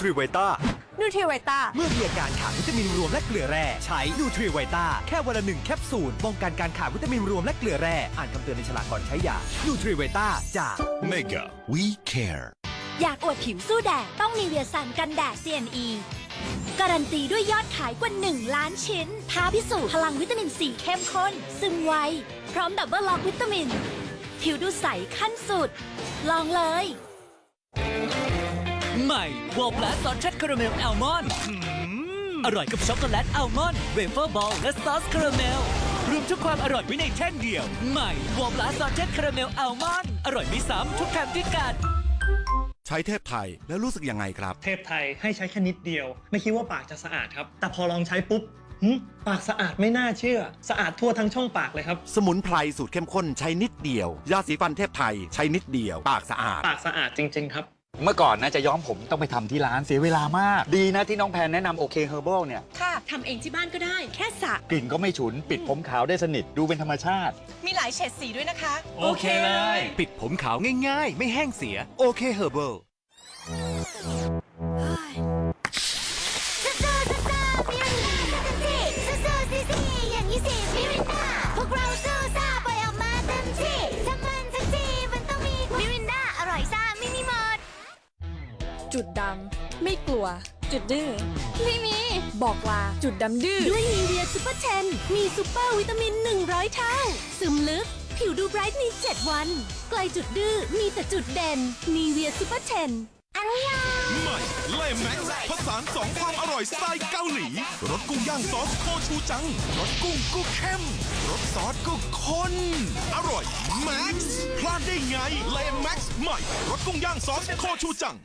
ทรีไวต้า นูทริไวต้า เมื่อมีอาการขาดวิตามินรวมและเกลือแร่ ใช้นูทรีไวต้าแค่วันละหนึ่งแคปซูลป้องกันการขาดวิตามินรวมและเกลือแร่อ่านคำเตือนในฉลากก่อนใช้ยานูทรีไวต้าจาก Mega We Care อยากอวดผิวสู้แดดต้องมีเวียซันกันแดด CNE การันตีด้วยยอดขายกว่า 1 ล้านชิ้น ท้าพิสูจน์พลังวิตามินซีเข้มข้น ซึมไว พร้อมดับเบิลล็อกวิตามิน ผิวดูใสขั้นสุด ลองเลย ใหม่วอลแพลสซอสเช็ดคาราเมลแอลมอนด์อร่อยกับช็อกโกแลตอัลมอนด์เวเฟอร์บอลและซอสคาราเมลรวมทุกความอร่อยไว้ในแท่งเดียว ใหม่วอลแพลสซอสเช็ดคาราเมลแอลมอนด์อร่อยไม่ซ้ำทุกคำที่กัดใช้เทพไทยแล้วรู้สึกยังไงครับ เทพไทยให้ใช้แค่นิดเดียว ไม่คิดว่าปากจะสะอาดครับ แต่พอลองใช้ปุ๊บหึปากสะอาดไม่น่าเชื่อ สะอาดทั่วทั้งช่องปากเลยครับ สมุนไพรสูตรเข้มข้นใช้นิดเดียว ยาสีฟันเทพไทยใช้นิดเดียว ปากสะอาด ปากสะอาดจริง ๆ ครับ เมื่อก่อนนะจะย้อมผมต้องไปทำที่ร้านเสียเวลามาก ดีนะที่น้องแพนแนะนำโอเคเฮอร์บเนี่ย ค่ะทำเองที่บ้านก็ได้ แค่สระกลิ่นก็ไม่ฉุน ปิดผมขาวได้สนิทดูเป็นธรรมชาติ มีหลายเฉดสีด้วยนะคะโอเคเลยปิดผมขาวง่ายๆ ไม่แห้งเสีย โอเคเฮอร์เบิล จุดดำ ไม่กลัว จุดดื้อ ไม่มี บอกลา จุดดำดื้อ ด้วยนีเวียซูเปอร์เทน มีซูเปอร์วิตามิน 100 เท่า ซึมลึก ผิวดูไบรท์ใน7วัน ไกลจุดดื้อ มีแต่จุดเด่น นีเวียซูเปอร์เทนอันยองใหม่เล่แม็กซ์ผสานสองความอร่อยสไตล์เกาหลีรสกุ้งย่างซอสโคชูจังรสกุ้งก็เข้มรสซอสก็ข้นอร่อยแม็กซ์พลาดได้ไงเล่แม็กซ์ใหม่รสกุ้งย่างซอสโคชูจัง